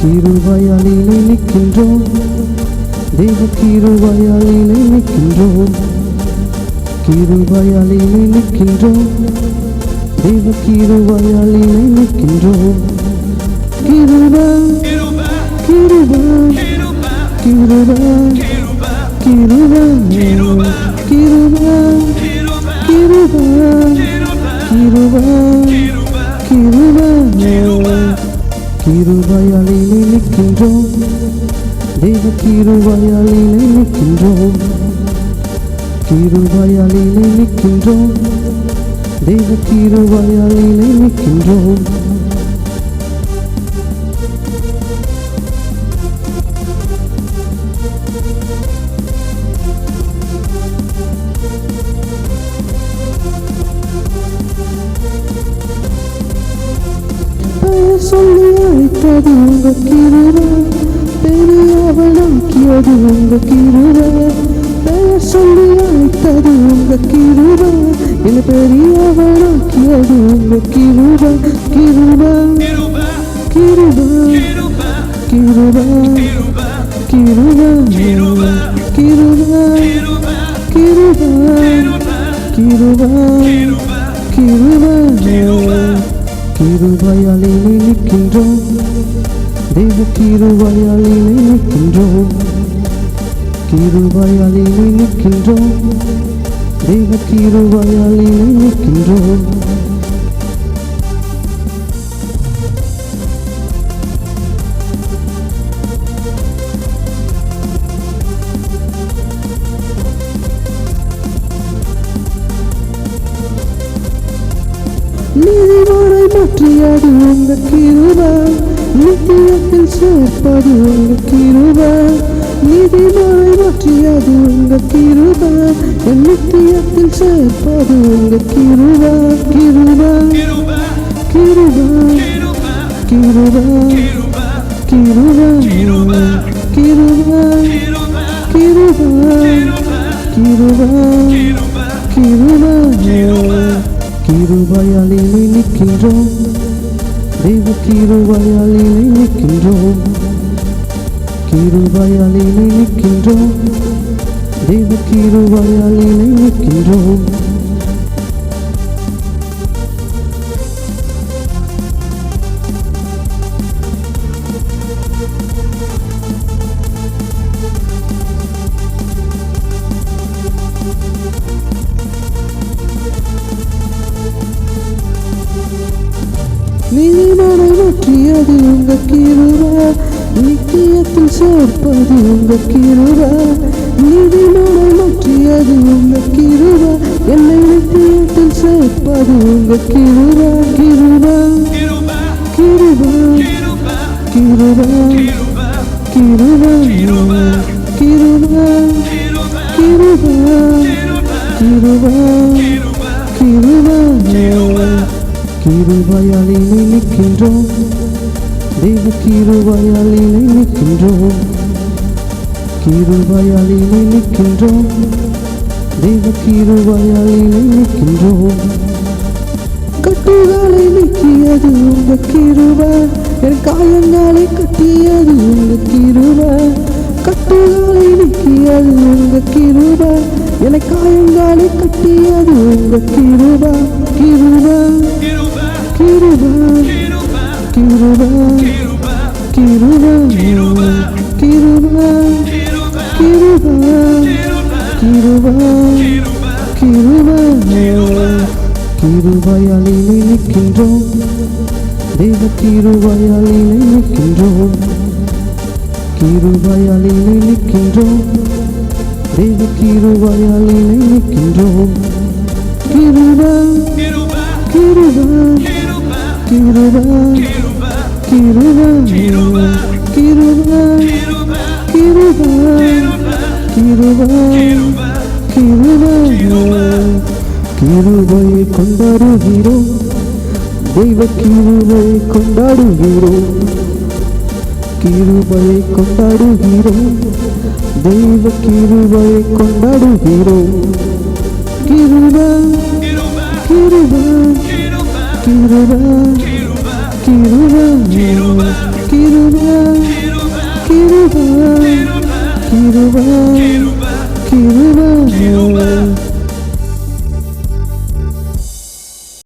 கிருபையாலிலே நிற்கின்றோம். தேவ கிருபையாலிலே நிற்கின்றோம். கிருபையாலிலே நிற்கின்றோம். தேவ கிருபையாலிலே நிற்கின்றோம். கிருப கிருப கிருப கிருப கிருப கிருப கிருபை நிற்கின்றோம். தேவ கிருபையாலிலே நிற்கின்றோம். கிருபையாலிலே நிற்கின்றோம். தேவ கிருபையாலிலே நிற்கின்றோம். பெயர் சொல்லி அழைத்தது உங்க கிருபை பெரியவனாக்கியது உங்க கிருபை பெயர் சொல்லி அழைத்தது உங்க கிருபை என பெரியவனாக்கியது உங்க கிருபை கிருபை கிருபை கிருபை கிருபை கிருபை கிருபை கிருபை கிருபை கிருபையாலிலே நிற்கின்றோம். தேவ கிருபையாலிலே நிற்கின்றோம். கிருபையாலிலே நிற்கின்றோம். தேவ கிருபையாலிலே நிற்கின்றோம். மாற்றியது உங்க கிருபை நித்தியத்தில் சேர்ப்பது உங்க கிருபை நீதிமுறை மாற்றியது உங்க கிருபை என் நித்தியத்தில் சேர்ப்பது உங்க கிருபை கிருபை கிருபை கிருபை கிருபை கிருபை கிருபை கிருபை கிருபை கிருபையாலிலே நிற்கின்றோம் தெய்வ கிருபையாலிலே நிற்கின்றோம். கிருபையாலிலே நிற்கின்றோம் தெய்வ கிருபையாலிலே நிற்கின்றோம். நீதிமனை உங்க கிருபை நித்தியத்தில் சேர்ப்பது உங்க கிருபை நீதிமனை மாற்றியது உங்க கிருபை என்னை நித்தியத்தில் சேர்ப்பது உங்க கிருபை கிருபை கிருபை கிருபை கிருபை கிருபை கிருபை கிருபை கிருபை கிருபையாலிலே நிற்கின்றோம் தெய்வ கிருபையாலிலே நிற்கின்றோம் கிருபையாலிலே நிற்கின்றோம் தெய்வ கிருபையாலிலே நிற்கின்றோம் கட்டுகளை நீக்கியது உங்க கீருவா என் காயங்களை கட்டியது உங்க கீருவா கட்டுகளை நீக்கியது உங்க கீருவா என காயங்களை கட்டியது உங்க கீருவா கிருபை. கிருபை. கிருபை. கிருப கிருப கிருப கிருப கிருப கிருப கிருபையாலிலே நிற்கின்றோம் தேவ கிருபையாலிலே நிற்கின்றோம் கிருபையாலிலே நிற்கின்றோம் தேவ கிருபையாலிலே நிற்கின்றோம் கிருப கிருப கிருப கிருபை கிருபை கிருபை கிருபை கிருபை கிருபையை கொண்டாடுகிறோம் தெய்வ கிருபையை கொண்டாடுகிறோம் கிருபையை கொண்டாடுகிறோம் தெய்வ கிருபையை கொண்டாடுகிறோம் கிருபை Kiruba, Kiruba, Kiruba, Kiruba, Kiruba, Kiruba, Kiruba, Kiruba, Kiruba.